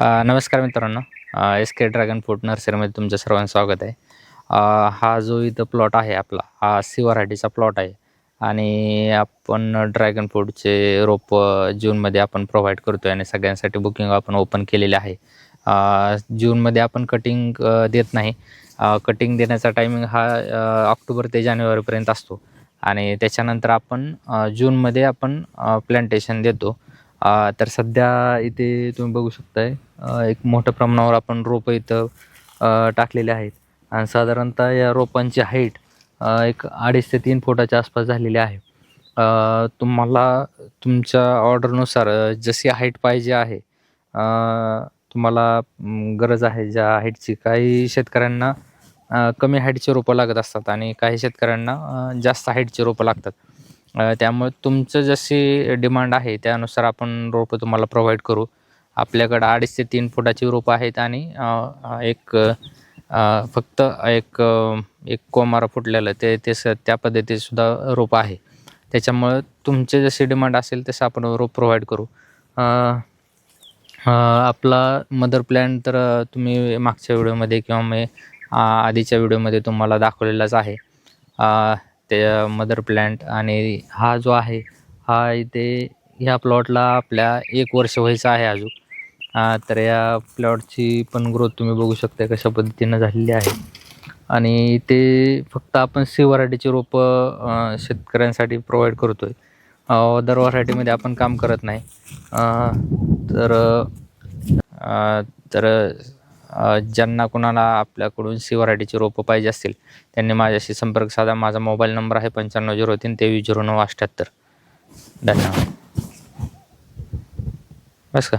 नमस्कार मित्रांनो. एस के dragon fruit नर्सरीमध्ये तुमचं सर्वांचं स्वागत आहे. हा जो इथं प्लॉट आहे आपला हा सी प्लॉट आहे आणि आपण ड्रॅगन फ्रूटचे रोप जूनमध्ये आपण प्रोव्हाइड करतो आहे आणि सगळ्यांसाठी बुकिंग आपण ओपन केलेले आहे. जूनमध्ये आपण कटिंग देत नाही. कटिंग देण्याचा टायमिंग हा ऑक्टोबर ते जानेवारीपर्यंत असतो. आणि त्याच्यानंतर आपण जूनमध्ये आपण प्लॅन्टेशन देतो. तर सध्या इथे तुम्ही बघू शकताय एक मोठ्या प्रमाणावर आपण रोपं इथं टाकलेले आहेत. आणि साधारणतः या रोपांची हाईट एक अडीच ते तीन फुटाच्या आसपास झालेली आहे. तुम्हाला तुमच्या ऑर्डरनुसार जशी हाईट पाहिजे आहे तुम्हाला गरज आहे ज्या हाईटची काही शेतकऱ्यांना कमी हाईटची रोपं लागत असतात आणि काही शेतकऱ्यांना जास्त हाईटची रोपं लागतात. त्यामुळे तुमचं जशी डिमांड आहे त्यानुसार आपण रोपं तुम्हाला प्रोव्हाइड करू. आपल्याकडं अडीच ते तीन फुटाची रोपं आहेत आणि एक फक्त एक एक कोमारा फुटलेलं ते ते स त्या पद्धतीसुद्धा रोपं आहे. त्याच्यामुळं तुमचे जशी डिमांड असेल तसं आपण रोप प्रोव्हाइड करू. आपला मदर प्लॅन तर तुम्ही मागच्या व्हिडिओमध्ये किंवा मी आधीच्या व्हिडिओमध्ये तुम्हाला दाखवलेलाच आहे. त्या मदर प्लॅन्ट आणि हा जो आहे हा इथे ह्या प्लॉटला आपल्या एक वर्ष व्हायचं आहे अजून. तर या प्लॉटची पण ग्रोथ तुम्ही बघू शकता कशा पद्धतीनं झालेली आहे. आणि ते फक्त आपण सी व्हरायटीची रोपं शेतकऱ्यांसाठी प्रोव्हाइड करतो आहे अदर व्हरायटीमध्ये आपण काम करत नाही. तर तर ज्यांना कुणाला आपल्याकडून सी व्हरायटीची रोपं पाहिजे असतील त्यांनी माझ्याशी संपर्क साधा. माझा मोबाईल नंबर आहे पंच्याण्णव झिरो तीन तेवीस झिरो नऊ अठ्ठ्याहत्तर धन्यवाद. बस का?